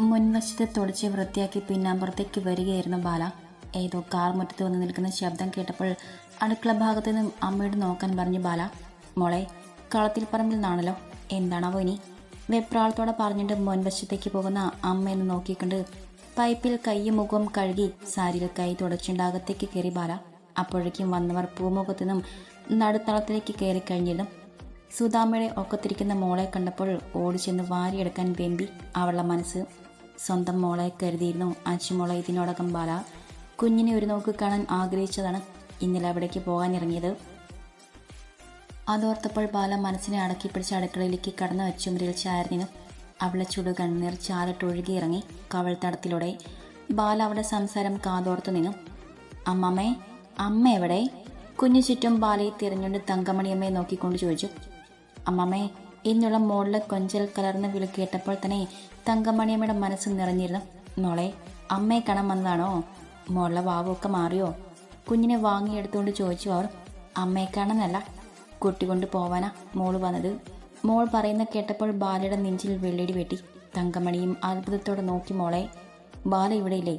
മുൻവശത്ത് തുടച്ച് വൃത്തിയാക്കി പിന്നാമ്പുറത്തേക്ക് വരികയായിരുന്നു ബാല. ഏതോ കാർ മുറ്റത്ത് വന്ന് നിൽക്കുന്ന ശബ്ദം കേട്ടപ്പോൾ അടുക്കള ഭാഗത്ത് നിന്നും അമ്മയോട് നോക്കാൻ പറഞ്ഞു ബാല മോളെ കളത്തിൽ പറമ്പിൽ നിന്നാണല്ലോ. എന്താണാവോ ഇനി? വെപ്രാളത്തോടെ പറഞ്ഞിട്ട് മുൻവശത്തേക്ക് പോകുന്ന അമ്മയെന്ന് നോക്കിക്കൊണ്ട് പൈപ്പിൽ കൈയും മുഖവും കഴുകി സാരിയിൽ കൈ തുടച്ചുണ്ടാകത്തേക്ക് കയറി ബാല. അപ്പോഴേക്കും വന്നവർ പൂമുഖത്തു നിന്നും നടുത്തളത്തിലേക്ക് കയറി കഴിഞ്ഞിരുന്നു. സുധാമയുടെ ഒക്കത്തിരിക്കുന്ന മോളെ കണ്ടപ്പോൾ ഓടിച്ചെന്ന് വാരിയെടുക്കാൻ വെമ്പി അവളുടെ മനസ്സ് സ്വന്തം മോളെ കരുതിയിരുന്നു. അച്ചുമോളെ ഇതിനോടകം ബാല. കുഞ്ഞിനെ ഒരു നോക്ക് കാണാൻ ആഗ്രഹിച്ചതാണ് ഇന്നലെ അവിടേക്ക് പോകാൻ ഇറങ്ങിയത് അതോർത്തപ്പോൾ ബാല മനസ്സിനെ അടക്കി പിടിച്ച അടുക്കളയിലേക്ക് കടന്നു ചുമരിൽ ചായർന്നിനു അവളെ ചുടു കണ്ണീർ ചാലിട്ടൊഴുകി ഇറങ്ങി കവൾത്തടത്തിലൂടെ ബാല അവളുടെ സംസാരം കാതോർത്തു നിന്നു. അമ്മമ്മേ അമ്മ എവിടെ? കുഞ്ഞു ചുറ്റും ബാലയെ തിരഞ്ഞുകൊണ്ട് തങ്കമണിയമ്മയെ നോക്കിക്കൊണ്ട് ചോദിച്ചു. അമ്മമ്മേ ഇന്നുള്ള മോളിലെ കൊഞ്ചൽ കലർന്ന വിളി കേട്ടപ്പോൾ തന്നെ തങ്കമണിയമ്മയുടെ മനസ്സ് നിറഞ്ഞിരുന്ന. മോളെ അമ്മയെ കാണാൻ വന്നതാണോ? മോളെ വാവൊക്കെ മാറിയോ? കുഞ്ഞിനെ വാങ്ങിയെടുത്തുകൊണ്ട് ചോദിച്ചു അവർ. അമ്മയെ കാണാനല്ല കുട്ടി കൊണ്ട് പോവാനാ മോൾ വന്നത്. മോൾ പറയുന്ന കേട്ടപ്പോൾ ബാലയുടെ നെഞ്ചിൽ വെള്ളിടി വെട്ടി. തങ്കമണിയും അത്ഭുതത്തോടെ നോക്കി മോളെ ബാല ഇവിടെയില്ലേ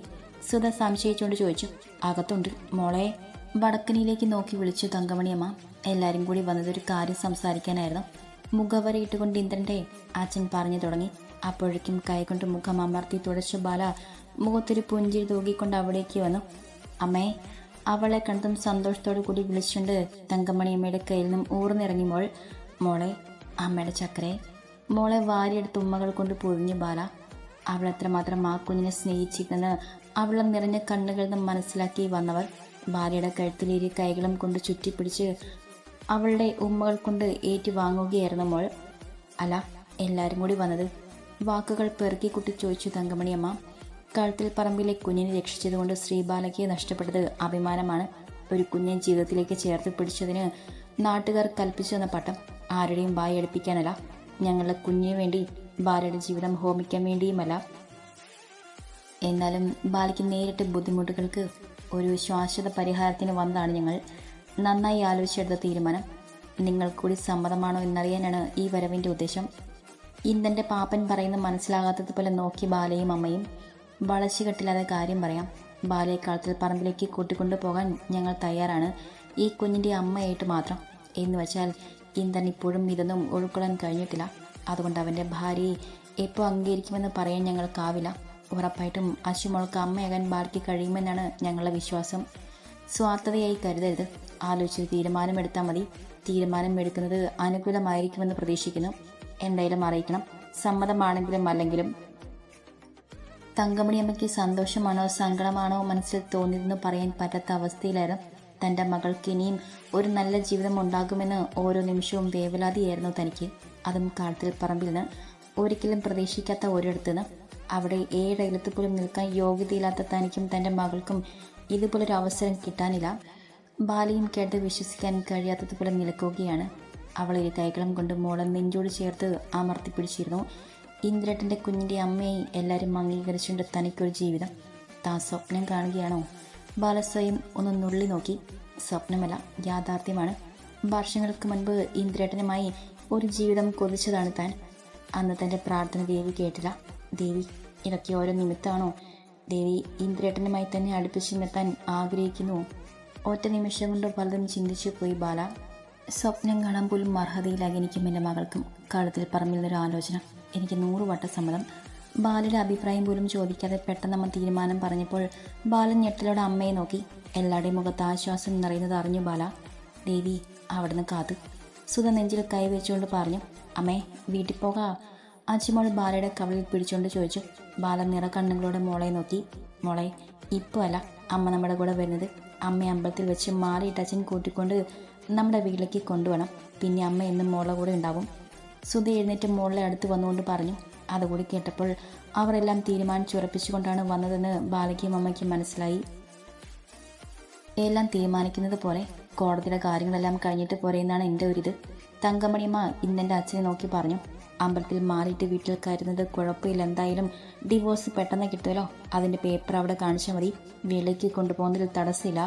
സുധ സംശയിച്ചുകൊണ്ട് ചോദിച്ചു. അകത്തുണ്ട് മോളെ. വടക്കനിയിലേക്ക് നോക്കി വിളിച്ചു തങ്കമണിയമ്മ. എല്ലാവരും കൂടി വന്നതൊരു കാര്യം സംസാരിക്കാനായിരുന്നു. മുഖവരയിട്ടുകൊണ്ട് ഇന്ദ്രന്റെ അച്ഛൻ പറഞ്ഞു തുടങ്ങി. അപ്പോഴേക്കും കൈകൊണ്ട് മുഖം അമർത്തി തുടച്ച ബാല മുഖത്തൊരു പുഞ്ചിരി തൂകിക്കൊണ്ട് അവിടേക്ക് വന്നു. അമ്മേ അവളെ കണ്ടതും സന്തോഷത്തോടു കൂടി വിളിച്ചുകൊണ്ട് തങ്കമണിയമ്മയുടെ കയ്യിൽ നിന്നും ഊർന്നിറങ്ങിയപ്പോൾ മോളെ അമ്മയുടെ ചക്കരെ മോളെ വാരിയെടുത്ത് ഉമ്മകൾ കൊണ്ട് പൊഴിഞ്ഞു ബാല. അവൾ എത്രമാത്രം ആ കുഞ്ഞിനെ സ്നേഹിച്ചിരുന്നെന്ന് അവളെ നിറഞ്ഞ കണ്ണുകളിൽ നിന്നും മനസ്സിലാക്കി വന്നവർ ഭാര്യയുടെ കഴുത്തിലേരി കൈകളും കൊണ്ട് ചുറ്റിപ്പിടിച്ച് അവളുടെ ഉമ്മകൾ കൊണ്ട് ഏറ്റുവാങ്ങുകയായിരുന്നു മോൾ. അല്ല എല്ലാവരും കൂടി വന്നത് വാക്കുകൾ പെറുക്കിക്കുട്ടി ചോദിച്ചു തങ്കമണിയമ്മ കഴുത്തിൽ പറമ്പിലെ കുഞ്ഞിനെ രക്ഷിച്ചതുകൊണ്ട് ശ്രീബാലയ്ക്ക് നഷ്ടപ്പെട്ടത് അഭിമാനമാണ്. ഒരു കുഞ്ഞെ ജീവിതത്തിലേക്ക് ചേർത്ത് പിടിച്ചതിന് നാട്ടുകാർ കൽപ്പിച്ചു തന്ന പട്ടം ആരുടെയും വായി എടുപ്പിക്കാനല്ല ഞങ്ങളുടെ കുഞ്ഞിനു വേണ്ടി ബാലയുടെ ജീവിതം ഹോമിക്കാൻ വേണ്ടിയുമല്ല. എന്നാലും ബാലയ്ക്ക് നേരിട്ട് ബുദ്ധിമുട്ടുകൾക്ക് ഒരു ശാശ്വത പരിഹാരത്തിന് വന്നതാണ് ഞങ്ങൾ. നന്നായി ആലോചിച്ചെടുത്ത തീരുമാനം. നിങ്ങൾ കൂടി സമ്മതമാണോ എന്നറിയാനാണ് ഈ വരവിന്റെ ഉദ്ദേശം. ഇന്നെന്റെ പാപ്പൻ പറയുന്ന മനസ്സിലാകാത്തതുപോലെ നോക്കി ബാലയും അമ്മയും വളച്ചുകെട്ടില്ലാതെ കാര്യം പറയാം. ബാലയെ പറമ്പിലേക്ക് കൂട്ടിക്കൊണ്ടു പോകാൻ ഞങ്ങൾ തയ്യാറാണ്. ഈ കുഞ്ഞിന്റെ അമ്മയായിട്ട് മാത്രം. എന്ന് വെച്ചാൽ ഇന്ദൻ ഇപ്പോഴും ഇതൊന്നും ഉൾക്കൊള്ളാൻ കഴിഞ്ഞിട്ടില്ല. അതുകൊണ്ട് അവന്റെ ഭാര്യയെ എപ്പോൾ അംഗീകരിക്കുമെന്ന് പറയാൻ ഞങ്ങൾക്കാവില്ല. ഉറപ്പായിട്ടും അശുമോൾക്ക് അമ്മയാകാൻ ബാലയ്ക്ക് കഴിയുമെന്നാണ് ഞങ്ങളുടെ വിശ്വാസം. സ്വാർത്ഥതയായി കരുതരുത്. ആലോചിച്ച് തീരുമാനമെടുത്താൽ മതി. തീരുമാനം എടുക്കുന്നത് അനുകൂലമായിരിക്കുമെന്ന് പ്രതീക്ഷിക്കുന്നു. എന്തായാലും അറിയിക്കണം. സമ്മതമാണെങ്കിലും അല്ലെങ്കിലും. തങ്കമണിയമ്മയ്ക്ക് സന്തോഷമാണോ സങ്കടമാണോ മനസ്സിൽ തോന്നിയതെന്ന് പറയാൻ പറ്റാത്ത അവസ്ഥയിലായിരുന്നു തന്റെ മകൾക്ക് ഇനിയും ഒരു നല്ല ജീവിതം ഉണ്ടാകുമെന്ന് ഓരോ നിമിഷവും വേവലാതിയായിരുന്നു തനിക്ക്. അതും കാലത്തിൽ പറമ്പിൽ നിന്ന് ഒരിക്കലും പ്രതീക്ഷിക്കാത്ത ഒരിടത്തുനിന്ന്. അവിടെ ഏഴകലത്ത് പോലും നിൽക്കാൻ യോഗ്യതയില്ലാത്ത തനിക്കും തന്റെ മകൾക്കും ഇതുപോലൊരു അവസരം കിട്ടാനില്ല. ബാലയും കേട്ട് വിശ്വസിക്കാൻ കഴിയാത്തതുപോലെ നിൽക്കുകയാണ് അവൾ ഇരു കൈകളും കൊണ്ട് മോളെ നെഞ്ചോട് ചേർത്ത് അമർത്തിപ്പിടിച്ചിരുന്നു ഇന്ദ്രട്ടന്റെ കുഞ്ഞിന്റെ അമ്മയെ എല്ലാവരും അംഗീകരിച്ചുകൊണ്ട് തനിക്കൊരു ജീവിതം. താ സ്വപ്നം കാണുകയാണോ? ബാലസ്വയം ഒന്ന് നുള്ളി നോക്കി. സ്വപ്നമല്ല യാഥാർത്ഥ്യമാണ്. വർഷങ്ങൾക്ക് മുൻപ് ഇന്ദ്രേട്ടനുമായി ഒരു ജീവിതം കൊതിച്ചതാണ് താൻ. അന്ന് തന്റെ പ്രാർത്ഥന ദേവി കേട്ടില്ല. ദേവി ഇതൊക്കെ ഓരോ നിമിത്തമാണോ? ദേവി ഇന്ദ്രേട്ടനുമായി തന്നെ അടുപ്പിച്ച് നിർത്താൻ ആഗ്രഹിക്കുന്നു. ഒറ്റ നിമിഷം കൊണ്ട് പലതും ചിന്തിച്ചു പോയി ബാല. സ്വപ്നം കാണാൻ പോലും അർഹതയിലാകെ എനിക്കും എന്റെ മകൾക്കും കഴുത്തിൽ പറമ്പിലൊരു ആലോചന. എനിക്ക് നൂറ് വട്ട സമ്മതം. ബാലയുടെ അഭിപ്രായം പോലും ചോദിക്കാതെ പെട്ടെന്ന് അമ്മ തീരുമാനം പറഞ്ഞപ്പോൾ ബാലൻ ഞെട്ടലോടെ അമ്മയെ നോക്കി. എല്ലാവരുടെയും മുഖത്ത് ആശ്വാസം നിറയുന്നത് അറിഞ്ഞു ബാല. ദേവി അവിടുന്ന് കാത്തു. സുധ നെഞ്ചിൽ കൈവച്ചുകൊണ്ട് പറഞ്ഞു. അമ്മേ വീട്ടിൽ പോകാ. അച്ഛമോൾ ബാലയുടെ കവളിൽ പിടിച്ചുകൊണ്ട് ചോദിച്ചു. ബാല നിറക്കണ്ണുകളോടെ മോളെ നോക്കി. മോളെ ഇപ്പോൾ അല്ല. അമ്മ നമ്മുടെ കൂടെ വരുന്നത്. അമ്മ അമ്പലത്തിൽ വെച്ച് മാറിയിട്ട് അച്ഛൻ കൂട്ടിക്കൊണ്ട് നമ്മുടെ വീട്ടിലേക്ക് കൊണ്ടുപോകണം പിന്നെ അമ്മ എന്നും മോളെ കൂടെ ഉണ്ടാവും. സുധി എഴുന്നേറ്റ് മോളെ അടുത്ത് വന്നുകൊണ്ട് പറഞ്ഞു അതുകൂടി കേട്ടപ്പോൾ അവരെല്ലാം തീരുമാനിച്ചുറപ്പിച്ചുകൊണ്ടാണ് വന്നതെന്ന് ബാലയ്ക്കും അമ്മയ്ക്കും മനസ്സിലായി. എല്ലാം തീരുമാനിക്കുന്നത് പോലെ കോടതിയുടെ കാര്യങ്ങളെല്ലാം കഴിഞ്ഞിട്ട് പോരെ എന്നാണ് എന്റെ ഒരിത്. തങ്കമണിയമ്മ ഇന്നെന്റെ അച്ഛനെ നോക്കി പറഞ്ഞു അമ്പലത്തിൽ മാറിയിട്ട് വീട്ടിൽ കയറുന്നത് കുഴപ്പമില്ല എന്തായാലും ഡിവോഴ്സ് പെട്ടെന്ന് കിട്ടുമല്ലോ. അതിന്റെ പേപ്പർ അവിടെ കാണിച്ചാൽ മതി. വീട്ടിലേക്ക് കൊണ്ടുപോകുന്നതിൽ തടസ്സമില്ല.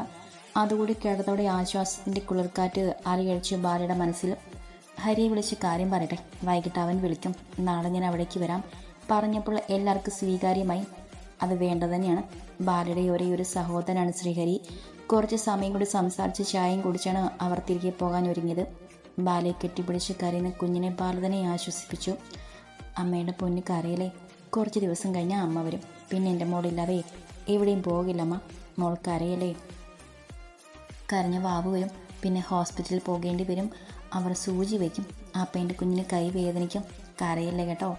അതുകൂടി കേട്ടതോടെ ആശ്വാസത്തിന്റെ കുളിർക്കാറ്റ് അറിയഴിച്ചു ബാലയുടെ മനസ്സിൽ ഹരിയെ വിളിച്ച് കാര്യം പറയട്ടെ. വൈകിട്ട് അവൻ വിളിക്കും. നാളെ ഞാൻ അവിടേക്ക് വരാം. പറഞ്ഞപ്പോൾ എല്ലാവർക്കും സ്വീകാര്യമായി. അത് വേണ്ടത് തന്നെയാണ്. ബാലയുടെ ഒരേ ഒരു സഹോദരനാണ് ശ്രീഹരി. കുറച്ച് സമയം കൂടി സംസാരിച്ച് ചായയും കുടിച്ചാണ് അവർ തിരികെ പോകാൻ ഒരുങ്ങിയത്. ബാലയെ കെട്ടിപ്പിടിച്ച് കരയുന്ന കുഞ്ഞിനെ ബാലതനെ ആശ്വസിപ്പിച്ചു. അമ്മയുടെ പൊന്ന് കരയിലെ കുറച്ച് ദിവസം കഴിഞ്ഞാൽ അമ്മ വരും. പിന്നെ എന്റെ മോളില്ലാതെ എവിടെയും പോകില്ലമ്മ. മോൾ കരയല്ലേ കരഞ്ഞ വാവ് വരും. പിന്നെ ഹോസ്പിറ്റലിൽ പോകേണ്ടി വരും. അവർ സൂചി വയ്ക്കും അപ്പം എന്റെ കുഞ്ഞിന് കൈ വേദനിക്കും. കരയില്ല കേട്ടോ?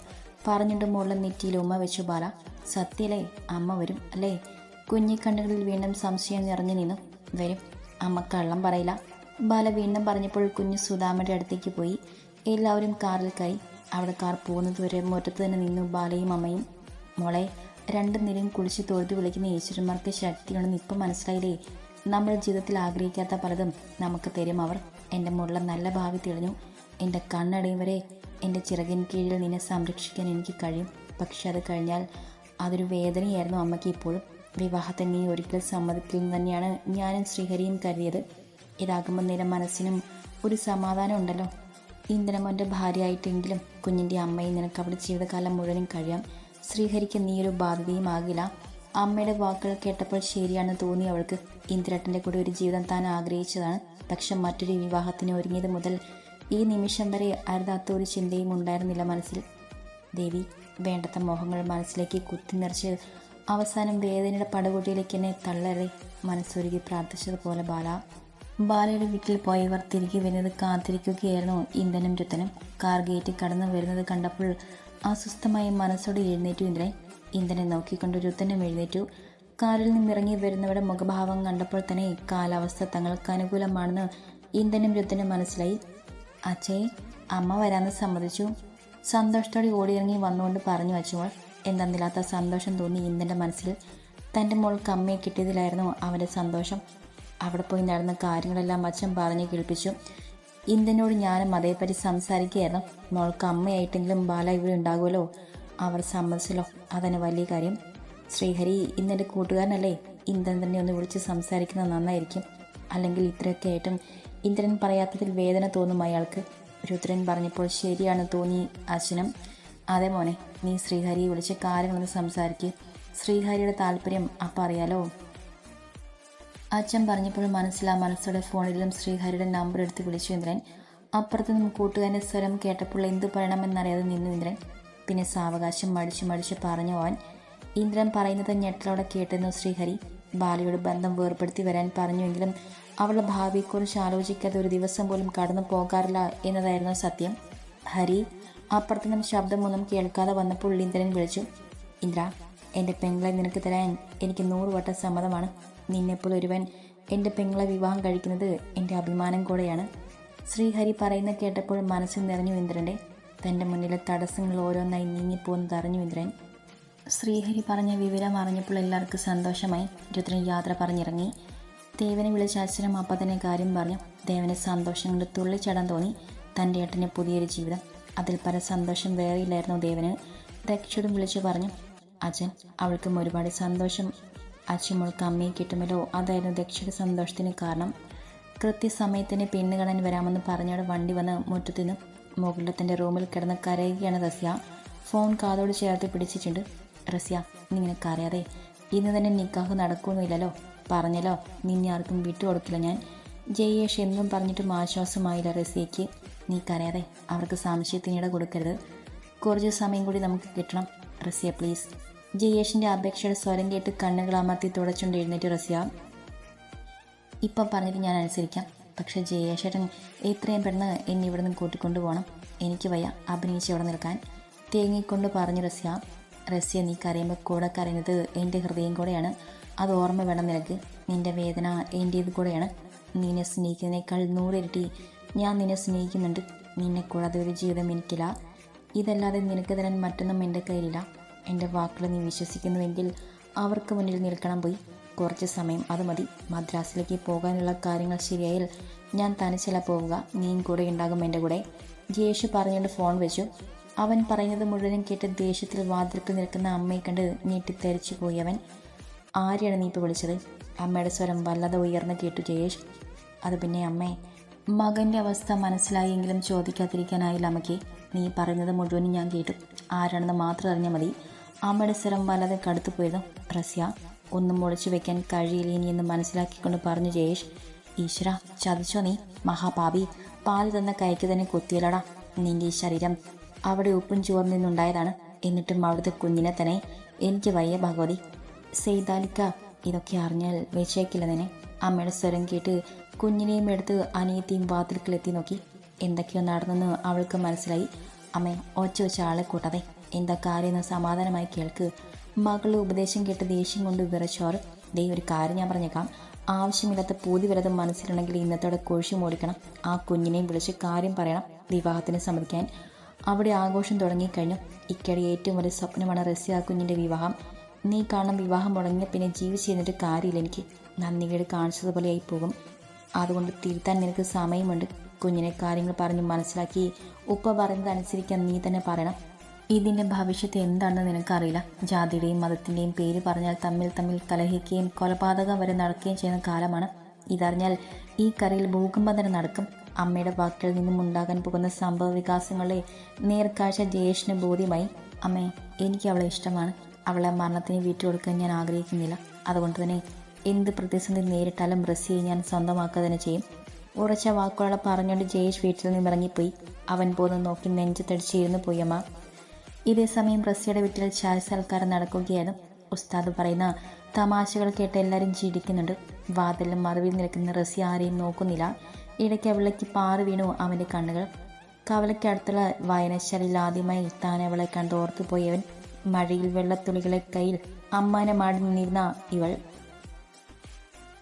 പറഞ്ഞിട്ട് മുകളിൽ നെറ്റിയിൽ ഉമ്മ വെച്ചു ബാല. സത്യല്ലേ? അമ്മ വരും അല്ലേ? കുഞ്ഞി കുഞ്ഞിക്കണ്ണുകളിൽ വീണ്ടും സംശയം നിറഞ്ഞു നിന്നു. വരും. അമ്മ കള്ളം പറയില്ല. ബാല വീണ്ടും പറഞ്ഞപ്പോൾ കുഞ്ഞ് സുധാമയുടെ അടുത്തേക്ക് പോയി. എല്ലാവരും കാറിൽ കയറി. അവിടെ കാർ പോകുന്നത് വരെ മുറ്റത്ത് തന്നെ നിന്നു ബാലയും അമ്മയും. മോളെ രണ്ടു നിരയും കുളിച്ച് തൊഴുതു വിളിക്കുന്ന ഈശ്വരന്മാർക്ക് ശക്തിയുണ്ടെന്ന് ഇപ്പം മനസ്സിലായില്ലേ? നമ്മുടെ ജീവിതത്തിൽ ആഗ്രഹിക്കാത്ത പലതും നമുക്ക് തരും. അവർ എന്റെ മുള്ള നല്ല ഭാവി തെളിഞ്ഞു. എന്റെ കണ്ണടയും വരെ എന്റെ ചിറകിൻ കീഴിൽ നിന്നെ സംരക്ഷിക്കാൻ എനിക്ക് കഴിയും. പക്ഷെ അത് കഴിഞ്ഞാൽ അതൊരു വേദനയായിരുന്നു അമ്മയ്ക്ക് ഇപ്പോഴും. വിവാഹത്തെ നീ ഒരിക്കൽ സമ്മതിക്കില്ലെന്ന് തന്നെയാണ് ഞാനും ശ്രീഹരിയും കരുതിയത്. ഇതാകുമ്പോൾ നിന്റെ മനസ്സിനും ഒരു സമാധാനം ഉണ്ടല്ലോ. ഇന്ദ്രമോന്റെ ഭാര്യയായിട്ടെങ്കിലും കുഞ്ഞിന്റെ അമ്മയും നിനക്ക് അവിടെ ജീവിതകാലം മുഴുവനും കഴിയാം. ശ്രീഹരിക്ക് നീ ഒരു ബാധ്യതയും ആകില്ല. അമ്മയുടെ വാക്കുകൾ കേട്ടപ്പോൾ ശരിയാണെന്ന് തോന്നി അവൾക്ക്. ഇന്ദ്രട്ടന്റെ കൂടെ ഒരു ജീവിതം താൻ ആഗ്രഹിച്ചതാണ്. പക്ഷെ മറ്റൊരു വിവാഹത്തിന് ഒരുങ്ങിയത് മുതൽ ഈ നിമിഷം വരെ അരുതാത്ത ഒരു ചിന്തയും ഉണ്ടായിരുന്നില്ല മനസ്സിൽ. ദേവി വേണ്ടത്ത മോഹങ്ങൾ മനസ്സിലേക്ക് കുത്തി നിറച്ച് അവസാനം വേദനയുടെ പടകുട്ടിയിലേക്ക് എന്നെ തള്ളരെ മനസ്സൊരുക്കി പ്രാർത്ഥിച്ചതുപോലെ ബാല. ബാലയുടെ വീട്ടിൽ പോയവർ തിരികെ വരുന്നത് കാത്തിരിക്കുകയായിരുന്നു ഇന്ധനം രുത്തനും. കാർ ഗേറ്റ് കടന്നു വരുന്നത് കണ്ടപ്പോൾ അസ്വസ്ഥമായ മനസ്സോടെ എഴുന്നേറ്റു ഇന്ദ്രൻ. ഇന്ധനെ നോക്കിക്കൊണ്ട് രുത്തനും എഴുന്നേറ്റു. കാറിൽ നിന്നിറങ്ങി വരുന്നവരുടെ മുഖഭാവം കണ്ടപ്പോൾ തന്നെ കാലാവസ്ഥ തങ്ങൾക്ക് അനുകൂലമാണെന്ന് ഇന്ധനും രുദ്ധനും മനസ്സിലായി. അച്ഛയെ അമ്മ വരാമെന്ന് സമ്മതിച്ചു. സന്തോഷത്തോടെ ഓടിയിറങ്ങി വന്നുകൊണ്ട് പറഞ്ഞു വച്ചപ്പോൾ എന്തെന്നില്ലാത്ത സന്തോഷം തോന്നി ഇന്ദന്റെ മനസ്സിൽ. തന്റെ മോൾക്ക് അമ്മയെ കിട്ടിയതിലായിരുന്നു അവന്റെ സന്തോഷം. അവിടെ പോയി നടന്ന കാര്യങ്ങളെല്ലാം അച്ഛൻ പറഞ്ഞു കേൾപ്പിച്ചു. ഇന്ദനോട് ഞാനും അതേപ്പറ്റി സംസാരിക്കുകയായിരുന്നു. മോൾക്ക് അമ്മയായിട്ടെങ്കിലും ബാല ഇവിടെ ഉണ്ടാകുമല്ലോ? അവർ സമ്മതിച്ചല്ലോ. അതന്നെ വലിയ കാര്യം. ശ്രീഹരി ഇന്നെന്റെ കൂട്ടുകാരനല്ലേ? ഇന്ദ്രൻ തന്നെ ഒന്ന് വിളിച്ച് സംസാരിക്കുന്നത് നന്നായിരിക്കും. അല്ലെങ്കിൽ ഇത്രയൊക്കെ ആയിട്ടും ഇന്ദ്രൻ പറയാത്തതിൽ വേദന തോന്നും അയാൾക്ക്. രുദ്രൻ പറഞ്ഞപ്പോൾ ശരിയാണ് തോന്നി അച്ഛനും അതെ മോനെ നീ ശ്രീഹരിയെ വിളിച്ച് കാര്യങ്ങളൊന്ന് സംസാരിക്കുക ശ്രീഹരിയുടെ താല്പര്യം അപ്പം അറിയാലോ? അച്ഛൻ പറഞ്ഞപ്പോൾ മനസ്സിലാ മനസ്സോടെ ഫോണിലും ശ്രീഹരിയുടെ നമ്പർ എടുത്ത് വിളിച്ചു ഇന്ദ്രൻ. അപ്പുറത്ത് നിന്നും കൂട്ടുകാരന്റെ സ്വരം കേട്ടപ്പോൾ എന്തു പറയണമെന്നറിയാതെ നിന്നു ഇന്ദ്രൻ. പിന്നെ സാവകാശം മടിച്ച് മടിച്ച് പറഞ്ഞു അവൻ. ഇന്ദ്രൻ പറയുന്നത് ഞെട്ടലോടെ കേട്ടിരുന്നു. ശ്രീഹരി ബാലയുടെ ബന്ധം വേർപ്പെടുത്തി വരാൻ പറഞ്ഞുവെങ്കിലും അവളുടെ ഭാവിയെക്കുറിച്ച് ആലോചിക്കാതെ ഒരു ദിവസം പോലും കടന്നു പോകാറില്ല എന്നതായിരുന്നു സത്യം. ഹരി അപ്പുറത്തു നിന്നും ശബ്ദമൊന്നും കേൾക്കാതെ വന്നപ്പോൾ ഇന്ദ്രൻ വിളിച്ചു ഇന്ദ്ര എന്റെ പെങ്ങളെ നിനക്ക് തരാൻ എനിക്ക് നൂറ് വട്ടം സമ്മതമാണ്. നിന്നെപ്പോൾ ഒരുവൻ എന്റെ പെങ്ങളെ വിവാഹം കഴിക്കുന്നത് എന്റെ അഭിമാനം കൂടെയാണ്. ശ്രീഹരി പറയുന്ന കേട്ടപ്പോൾ മനസ്സിൽ നിറഞ്ഞു ഇന്ദ്രന്റെ തന്റെ മുന്നിലെ തടസ്സങ്ങൾ ഓരോന്നായി നീങ്ങിപ്പോകുന്നത് അറിഞ്ഞു ഇന്ദ്രൻ. ശ്രീഹരി പറഞ്ഞ വിവരം അറിഞ്ഞപ്പോൾ എല്ലാവർക്കും സന്തോഷമായി. രുദ്രൻ യാത്ര പറഞ്ഞിറങ്ങി. ദേവനെ വിളിച്ച അച്ഛനും കാര്യം പറഞ്ഞു. ദേവന് സന്തോഷം കൊണ്ട് തുള്ളിച്ചടം തോന്നി. തന്റെ ഏട്ടന് പുതിയൊരു ജീവിതം. അതിൽ പല സന്തോഷം വേറെയില്ലായിരുന്നു ദേവന്. ദക്ഷയോടും വിളിച്ചു പറഞ്ഞു അച്ഛൻ അവൾക്കും ഒരുപാട് സന്തോഷം. അച്ഛമ്മൾക്ക് അമ്മയെ കിട്ടുമല്ലോ? അതായിരുന്നു ദക്ഷയുടെ സന്തോഷത്തിന് കാരണം. കൃത്യസമയത്തിന് പെണ്ണ് കാണാൻ വരാമെന്ന് പറഞ്ഞവിടെ വണ്ടി വന്ന് മുറ്റത്തുനിന്ന് മുകളിലത്തിന്റെ റൂമിൽ കിടന്ന് കരയുകയാണ് റസ്യ ഫോൺ കാതോട് ചേർത്ത് പിടിച്ചിട്ടുണ്ട്. റസ്യ നിങ്ങനെ കരയാതെ ഇന്ന് തന്നെ നിക്കാഹ് നടക്കുന്നില്ലല്ലോ പറഞ്ഞല്ലോ നിന്നെ ആർക്കും വിട്ടുകൊടുക്കില്ല ഞാൻ. ജയേഷ് എന്നും പറഞ്ഞിട്ടും ആശ്വാസമായില്ല റസിയയ്ക്ക്. നീ കരയാതെ അവർക്ക് സംശയത്തിനിട കൊടുക്കരുത്. കുറച്ച് സമയം കൂടി നമുക്ക് കിട്ടണം റസിയ പ്ലീസ്. ജയേഷിന്റെ അപേക്ഷയുടെ സ്വരം കേട്ട് കണ്ണുകൾ അമർത്തി തുടച്ചുകൊണ്ട് എഴുന്നേറ്റ് റസിയ. ഇപ്പം പറഞ്ഞത് ഞാൻ അനുസരിക്കാം. പക്ഷേ ജയേഷേട്ടൻ എത്രയും പെട്ടെന്ന് എന്നെ ഇവിടെ നിന്ന് കൂട്ടിക്കൊണ്ടു പോകണം എനിക്ക് വയ്യ അഭിനയിച്ച് ഇവിടെ നിൽക്കാൻ. തേങ്ങിക്കൊണ്ട് പറഞ്ഞു റസ്യ. റസ്യ നീ കരയുമ്പോൾ കൂടെ കരയുന്നത് എന്റെ ഹൃദയം കൂടെയാണ്. അത് ഓർമ്മ വേണം നിനക്ക്. നിന്റെ വേദന എന്റേത് കൂടെയാണ്. നിന്നെ സ്നേഹിക്കുന്നതിനേക്കാൾ നൂറിരട്ടി ഞാൻ നിന്നെ സ്നേഹിക്കുന്നുണ്ട്. നിന്നെ കൂടാതെ ഒരു ജീവിതം എനിക്കില്ല. ഇതല്ലാതെ നിനക്ക് തരാൻ മറ്റൊന്നും എന്റെ കയ്യിലില്ല. എന്റെ വാക്കുകൾ നീ വിശ്വസിക്കുന്നുവെങ്കിൽ അവർക്ക് മുന്നിൽ നിൽക്കണം പോയി. കുറച്ച് സമയം അത് മതി. മദ്രാസിലേക്ക് പോകാനുള്ള കാര്യങ്ങൾ ശരിയായാൽ ഞാൻ തനിച്ചല്ല പോവുക. നീയും കൂടെ ഉണ്ടാകും എന്റെ കൂടെ. ജയേഷ് പറഞ്ഞുകൊണ്ട് ഫോൺ വെച്ചു. അവൻ പറയുന്നത് മുഴുവനും കേട്ട് ദേഷ്യത്തിൽ വാതിൽക്കൽ നിൽക്കുന്ന അമ്മയെ കണ്ട് ഞെട്ടിത്തെരച്ചു പോയി അവൻ. ആരെയാണ് നീ ഇപ്പോൾ വിളിച്ചത്? അമ്മയുടെ സ്വരം വല്ലാതെ ഉയർന്ന് കേട്ടു ജയേഷ്. അത് പിന്നെ അമ്മേ മകന്റെ അവസ്ഥ മനസ്സിലായെങ്കിലും ചോദിക്കാതിരിക്കാനായില്ല അമ്മയ്ക്ക്. നീ പറയുന്നത് മുഴുവനും ഞാൻ കേട്ടു. ആരാണെന്ന് മാത്രം അറിഞ്ഞാൽ മതി. അമ്മയുടെ സ്വരം വല്ലാതെ കടുത്തു പോയത് റസ്യ. ഒന്നും മുളച്ചു വെക്കാൻ കഴിയില്ല ഇനി എന്ന് മനസ്സിലാക്കിക്കൊണ്ട് പറഞ്ഞു ജയേഷ്. ഈശ്വര ചതിച്ചോ നീ? മഹാപാപി പാൽ തന്ന കൈക്ക് തന്നെ കുത്തിയലടാ നിന്റെ ശരീരം അവിടെ ഉപ്പും ചോറും നിന്നുണ്ടായതാണ്. എന്നിട്ടും അവിടുത്തെ കുഞ്ഞിനെ തന്നെ എനിക്ക് വയ്യ ഭഗവതി. സെയ്താലിക്ക ഇതൊക്കെ അറിഞ്ഞാൽ വെച്ചേക്കില്ല തന്നെ അമ്മയുടെ സ്വരം കേട്ട് കുഞ്ഞിനെയും എടുത്ത് അനിയത്തിയും വാതിൽക്കിലെത്തി നോക്കി. എന്തൊക്കെയോ നടന്നെന്ന് അവൾക്ക് മനസ്സിലായി. അമ്മ ഒച്ച ഒച്ച ആളെ കൂട്ടാതെ. എന്താ കാര്യമെന്ന് സമാധാനമായി കേൾക്ക്. മകളുടെ ഉപദേശം കേട്ട് ദേഷ്യം കൊണ്ട് വിറച്ചോർ ദേ ഒരു കാര്യം ഞാൻ പറഞ്ഞേക്കാം. ആവശ്യമില്ലാത്ത പൂതി വരത് മനസ്സിലുണ്ടെങ്കിൽ ഇന്നത്തോടെ കൊഴിച്ചു മോടിക്കണം. ആ കുഞ്ഞിനെയും വിളിച്ച് കാര്യം പറയണം. വിവാഹത്തിന് സമ്മതിക്കാൻ അവിടെ ആഘോഷം തുടങ്ങിക്കഴിഞ്ഞു. ഇക്കടി ഏറ്റവും വലിയ സ്വപ്നമാണ് റസ്യ കുഞ്ഞിന്റെ വിവാഹം. നീ കാണും വിവാഹം മുടങ്ങിയ പിന്നെ ജീവിച്ച് ചെയ്യുന്നൊരു കാര്യമില്ല എനിക്ക്. നന്ദികേട് കാണിച്ചതുപോലെയായി പോകും അതുകൊണ്ട് തിരുത്താൻ നിനക്ക് സമയമുണ്ട്. കുഞ്ഞിനെ കാര്യങ്ങൾ പറഞ്ഞ് മനസ്സിലാക്കി ഉപ്പ പറയുന്നത് അനുസരിക്കാൻ നീ തന്നെ പറയണം. ഇതിന്റെ ഭവിഷ്യത്ത് എന്താണെന്ന് നിനക്കറിയില്ല. ജാതിയുടെയും മതത്തിന്റെയും പേര് പറഞ്ഞാൽ തമ്മിൽ തമ്മിൽ കലഹിക്കുകയും കൊലപാതകം വരെ നടക്കുകയും ചെയ്യുന്ന കാലമാണ്. ഇതറിഞ്ഞാൽ ഈ കരയിൽ ഭൂകമ്പം തന്നെ നടക്കും. അമ്മയുടെ വാക്കിൽ നിന്നും ഉണ്ടാകാൻ പോകുന്ന സംഭവ വികാസങ്ങളെ നേർക്കാഴ്ച ജയേഷിന് ബോധ്യമായി. അമ്മേ എനിക്ക് അവളെ ഇഷ്ടമാണ്. അവളെ മരണത്തിന് വീട്ടിൽ കൊടുക്കാൻ ഞാൻ ആഗ്രഹിക്കുന്നില്ല. അതുകൊണ്ട് തന്നെ എന്ത് പ്രതിസന്ധി നേരിട്ടാലും റസിയെ ഞാൻ സ്വന്തമാക്കുക തന്നെ ചെയ്യും. ഉറച്ച വാക്കുകളെ പറഞ്ഞുകൊണ്ട് ജയേഷ് വീട്ടിൽ നിന്ന് ഇറങ്ങിപ്പോയി. അവൻ പോന്ന് നോക്കി നെഞ്ചത്തടിച്ചിരുന്നു പോയി അമ്മ. ഇതേ സമയം വീട്ടിൽ ചായ സൽക്കാരം നടക്കുകയാണ് ഉസ്താദ് പറയുന്ന തമാശകൾ കേട്ട് എല്ലാവരും ചിരിക്കുന്നുണ്ട്. വാതിലും മറവിൽ നിൽക്കുന്ന റസി ആരെയും നോക്കുന്നില്ല. ഇടയ്ക്ക് അവളേക്ക് പാറി വീണു അവന്റെ കണ്ണുകൾ. കവലയ്ക്കടുത്തുള്ള വായനശാലയിൽ ആദ്യമായി താൻ അവളെ കണ്ടോർത്തു ഓർത്തുപോയവൻ മഴയിൽ വെള്ളത്തുള്ളികളെ കയ്യിൽ അമ്മാനെ മാടി നിന്നിരുന്ന ഇവൾ.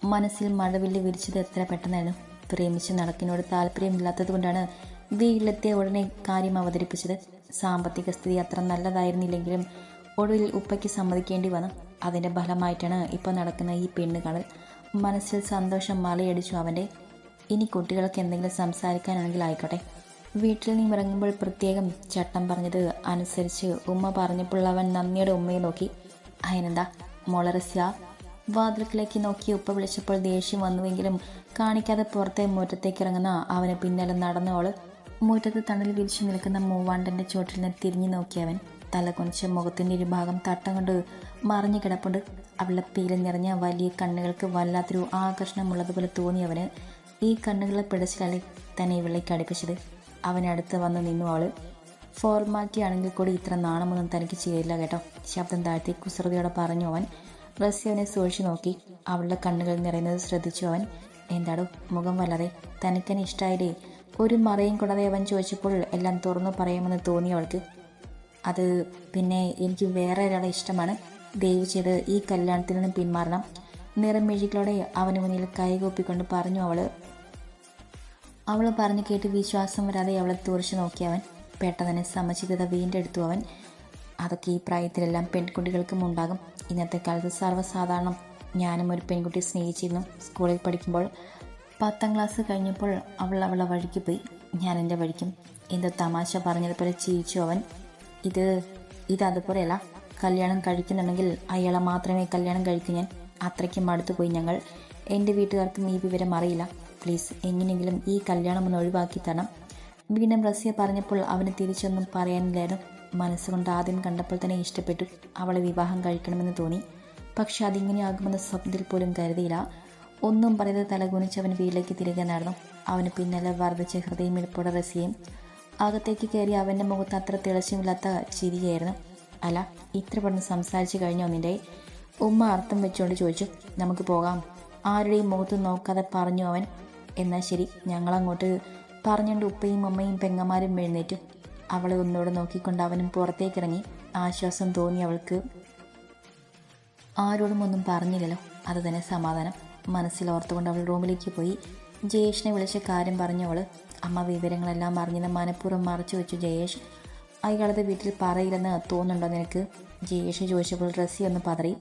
മനസ്സിൽ മഴവില്ല് വിരിച്ചത് എത്ര പെട്ടെന്നായിരുന്നു. പ്രേമിച്ച് നടക്കിനോട് താല്പര്യമില്ലാത്തതുകൊണ്ടാണ് വീട്ടിലെത്തിയ ഉടനെ കാര്യം അവതരിപ്പിച്ചത്. സാമ്പത്തിക സ്ഥിതി അത്ര നല്ലതായിരുന്നില്ലെങ്കിലും ഒടുവിൽ ഉപ്പയ്ക്ക് സമ്മതിക്കേണ്ടി വന്നു. അതിന്റെ ഫലമായിട്ടാണ് ഇപ്പോൾ നടക്കുന്ന ഈ പെണ്ണ് കാണൽ മനസ്സിൽ സന്തോഷം മലയടിച്ചു അവന്റെ ഇനി കുട്ടികൾക്ക് എന്തെങ്കിലും സംസാരിക്കാനാണെങ്കിൽ ആയിക്കോട്ടെ. വീട്ടിൽ നിന്ന് ഇറങ്ങുമ്പോൾ പ്രത്യേകം ചട്ടം പറഞ്ഞത് അനുസരിച്ച് ഉമ്മ പറഞ്ഞപ്പോൾ അവൻ നന്ദിയുടെ ഉമ്മയെ നോക്കി. അതിനെന്താ മോളറസ്യ വാതിൽക്കിലേക്ക് നോക്കി ഉപ്പ വിളിച്ചപ്പോൾ ദേഷ്യം വന്നുവെങ്കിലും കാണിക്കാതെ പുറത്തെ മുറ്റത്തേക്ക് ഇറങ്ങുന്ന അവന് പിന്നാലെ നടന്നവൾ മുറ്റത്ത് തണൽ വിരിച്ചു നിൽക്കുന്ന മൂവാണ്ടന്റെ ചോട്ടിൽ നിന്ന് തിരിഞ്ഞു നോക്കിയവൻ തല കുനിച്ച് മുഖത്തിന്റെ ഒരു ഭാഗം തട്ടം കൊണ്ട് മറിഞ്ഞു കിടപ്പുണ്ട്. അവളുടെ പീല നിറഞ്ഞ വലിയ കണ്ണുകൾക്ക് വല്ലാത്തൊരു ആകർഷണമുള്ളതുപോലെ തോന്നിയവന് ഈ കണ്ണുകളെ പിടച്ചിലല്ലേ തന്നെ ഇവളേക്ക് അടുപ്പിച്ചത്. അവനടുത്ത് വന്ന് നിന്നു അവൾ. ഫോർമാലിറ്റി ആണെങ്കിൽ കൂടി ഇത്ര നാണമൊന്നും തനിക്ക് ചെയ്തില്ല കേട്ടോ. ശബ്ദം താഴ്ത്തി കുസൃതിയോടെ പറഞ്ഞു അവൻ. റസി അവനെ സൂക്ഷിച്ചു നോക്കി. അവളുടെ കണ്ണുകൾ നിറയുന്നത് ശ്രദ്ധിച്ചു അവൻ. എന്താടോ മുഖം വല്ലാതെ. തനിക്കനെ ഇഷ്ടമായില്ലേ ഒരു മറയും കൂടാതെ അവൻ ചോദിച്ചപ്പോൾ എല്ലാം തുറന്നു പറയാമെന്ന് തോന്നി അവൾക്ക്. അത് പിന്നെ എനിക്ക് വേറെ ഒരാളെ ഇഷ്ടമാണ്. ദയവ് ചെയ്ത് ഈ കല്യാണത്തിൽ നിന്ന് പിന്മാറണം. നിറം നിറമിഴികളോടെ അവന് മുന്നിൽ കൈകൂപ്പിക്കൊണ്ട് പറഞ്ഞു അവൾ. അവൾ പറഞ്ഞു കേട്ട് വിശ്വാസം വരാതെ അവളെ തുറച്ചു നോക്കിയവൻ പെട്ടെന്ന് സമചിതത വീണ്ടെടുത്തു അവൻ. അതൊക്കെ ഈ പ്രായത്തിലെല്ലാം പെൺകുട്ടികൾക്കും ഉണ്ടാകും. ഇന്നത്തെ കാലത്ത് സർവസാധാരണം ഞാനും ഒരു പെൺകുട്ടി സ്നേഹിച്ചിരുന്നു സ്കൂളിൽ പഠിക്കുമ്പോൾ. പത്താം ക്ലാസ് കഴിഞ്ഞപ്പോൾ അവൾ അവളെ വഴിക്ക് പോയി. ഞാൻ എന്റെ വഴിക്കും. എന്തോ തമാശ പറഞ്ഞതുപോലെ ചിരിച്ചു അവൻ. ഇത് ഇത് കല്യാണം കഴിക്കുന്നുണ്ടെങ്കിൽ അയാളെ മാത്രമേ കല്യാണം കഴിക്കൂ ഞാൻ. അത്രയ്ക്കും മടുത്തു പോയി ഞങ്ങൾ. എന്റെ വീട്ടുകാർക്കും ഈ വിവരം അറിയില്ല. പ്ലീസ് എങ്ങനെയെങ്കിലും ഈ കല്യാണം ഒന്ന് ഒഴിവാക്കി തരണം. വീണ്ടും റസിയ പറഞ്ഞപ്പോൾ അവന് തിരിച്ചൊന്നും പറയാനില്ലായിരുന്നു. മനസ്സുകൊണ്ട് ആദ്യം കണ്ടപ്പോൾ തന്നെ ഇഷ്ടപ്പെട്ടു. അവളെ വിവാഹം കഴിക്കണമെന്ന് തോന്നി. പക്ഷെ അതിങ്ങനെയാകുമെന്ന് സ്വപ്നത്തിൽ പോലും കരുതിയില്ല. ഒന്നും പറയാതെ തലകുനിച്ച് അവൻ വീട്ടിലേക്ക് തിരികെ നടന്നു അവന് പിന്നാലെ വർദ്ധിച്ച ഹൃദയം ഹൃദയമിടിപ്പോടെ റസിയും അകത്തേക്ക് കയറി അവന്റെ മുഖത്ത് അത്ര തിളച്ചമില്ലാത്ത ചിരിയായിരുന്നു. അല്ല ഇത്ര പെട്ടെന്ന് സംസാരിച്ചു കഴിഞ്ഞോ നിന്റെ ഉമ്മ അർത്ഥം വെച്ചുകൊണ്ട് ചോദിച്ചു. നമുക്ക് പോകാം. ആരുടെയും മുഖത്ത് നോക്കാതെ പറഞ്ഞു അവൻ. എന്നാൽ ശരി. ഞങ്ങളങ്ങോട്ട് പറഞ്ഞുകൊണ്ട് ഉപ്പയും അമ്മയും പെങ്ങന്മാരും എഴുന്നേറ്റു. അവളെ ഒന്നുകൂടെ നോക്കിക്കൊണ്ട് അവനും പുറത്തേക്കിറങ്ങി. ആശ്വാസം തോന്നി അവൾക്ക്. ആരോടും ഒന്നും പറഞ്ഞില്ലല്ലോ. അത് തന്നെ സമാധാനം. മനസ്സിൽ ഓർത്തുകൊണ്ട് അവൾ റൂമിലേക്ക് പോയി. ജയേഷിനെ വിളിച്ച കാര്യം പറഞ്ഞു അവൾ അമ്മ വിവരങ്ങളെല്ലാം അറിഞ്ഞത് മനഃപൂർവം മറച്ചു വെച്ചു ജയേഷ്. അയാളത് വീട്ടിൽ പറയില്ലെന്ന് തോന്നുന്നുണ്ടോ നിനക്ക്? ജയേഷ് ചോദിച്ചപ്പോൾ ഡ്രസ്സി ഒന്ന് പതറി.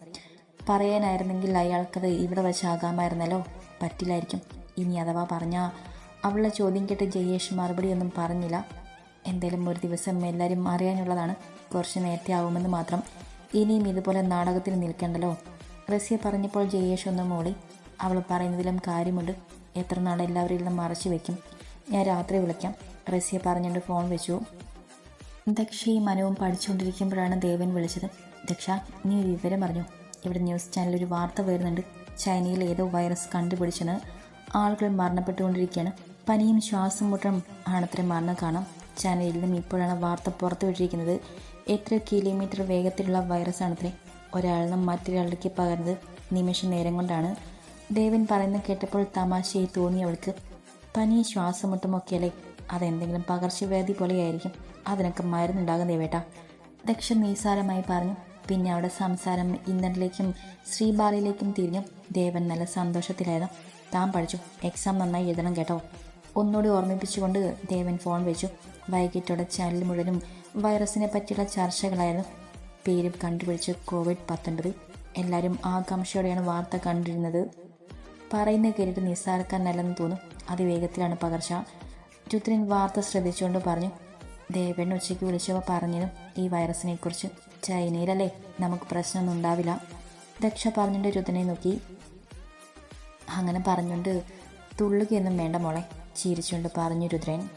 പറയാനായിരുന്നെങ്കിൽ അയാൾക്കത് ഇവിടെ വെച്ചാകാമായിരുന്നല്ലോ പറ്റില്ലായിരിക്കും. ഇനി അഥവാ പറഞ്ഞാൽ അവളുടെ ചോദ്യം കേട്ട് ജയേഷ് മറുപടിയൊന്നും പറഞ്ഞില്ല. എന്തേലും ഒരു ദിവസം എല്ലാവരും അറിയാനുള്ളതാണ്. കുറച്ച് നേരത്തെ ആവുമെന്ന് മാത്രം. ഇനിയും ഇതുപോലെ നാടകത്തിൽ നിൽക്കേണ്ടല്ലോ? റസിയ പറഞ്ഞപ്പോൾ ജയേഷ് ഒന്ന് മൂളി. അവൾ പറയുന്നതിലും കാര്യമുണ്ട്. എത്ര നാൾ എല്ലാവരിൽ നിന്നും മറച്ചു വെക്കും. ഞാൻ രാത്രി വിളിക്കാം. റസിയ പറഞ്ഞുകൊണ്ട് ഫോൺ വെച്ചു. ദക്ഷയും മനവും പഠിച്ചുകൊണ്ടിരിക്കുമ്പോഴാണ് ദേവൻ വിളിച്ചത്. ദക്ഷ നീ വിവരം അറിഞ്ഞു ഇവിടെ ന്യൂസ് ചാനലിൽ ഒരു വാർത്ത വരുന്നുണ്ട്. ചൈനയിൽ ഏതോ വൈറസ് കണ്ടുപിടിച്ചെന്ന്. ആളുകൾ മരണപ്പെട്ടുകൊണ്ടിരിക്കുകയാണ്. പനിയും ശ്വാസം മുട്ടും ആണത്ര മരണം കാണാം ചാനലിൽ നിന്നും ഇപ്പോഴാണ് വാർത്ത പുറത്തു വിട്ടിരിക്കുന്നത്. എത്ര കിലോമീറ്റർ വേഗത്തിലുള്ള വൈറസാണത്രേ ഒരാളിൽ നിന്നും മറ്റൊരാളിലേക്ക് പകർന്നത് നിമിഷ നേരം കൊണ്ടാണ്. ദേവൻ പറയുന്നത് കേട്ടപ്പോൾ തമാശയായി തോന്നി അവൾക്ക്. പനി ശ്വാസമുട്ടുമൊക്കെയല്ലേ അതെന്തെങ്കിലും പകർച്ചവ്യാധി പോലെയായിരിക്കും. അതിനൊക്കെ മരുന്നുണ്ടാകും ദേവേട്ട. ദക്ഷൻ നിസാരമായി പറഞ്ഞു. പിന്നെ അവിടെ സംസാരം ഇന്നലിലേക്കും ശ്രീബാലയിലേക്കും തിരിഞ്ഞു. ദേവൻ നല്ല സന്തോഷത്തിലായിരുന്നു. താൻ പഠിച്ചു. എക്സാം നന്നായി എഴുതണം കേട്ടോ. ഒന്നുകൂടി ഓർമ്മിപ്പിച്ചുകൊണ്ട് ദേവൻ ഫോൺ വെച്ചു. വൈകിട്ടോടെ ചാനൽ മുഴുവനും വൈറസിനെ പറ്റിയുള്ള ചർച്ചകളായിരുന്നു. പേര് കണ്ടുപിടിച്ച് കോവിഡ് പത്തൊൻപത് എല്ലാവരും ആകാംക്ഷയോടെയാണ് വാർത്ത കണ്ടിരുന്നത്. പറയുന്ന കേട്ടിട്ട് നിസ്സാരക്കാരനല്ലെന്ന് തോന്നും. അതിവേഗത്തിലാണ് പകർച്ച. രുദ്രൻ വാർത്ത ശ്രദ്ധിച്ചുകൊണ്ട് പറഞ്ഞു ദേവൻ ഉച്ചയ്ക്ക് വിളിച്ചപ്പോൾ പറഞ്ഞതും ഈ വൈറസിനെക്കുറിച്ച് ചൈനയിലല്ലേ? നമുക്ക് പ്രശ്നമൊന്നും ഉണ്ടാവില്ല. ദക്ഷ പറഞ്ഞിട്ട് രുദ്രനെ നോക്കി. അങ്ങനെ പറഞ്ഞുകൊണ്ട് തുള്ളുകയൊന്നും വേണ്ട മോളെ ചിരിച്ചുകൊണ്ട് പറഞ്ഞു രുദ്രൻ.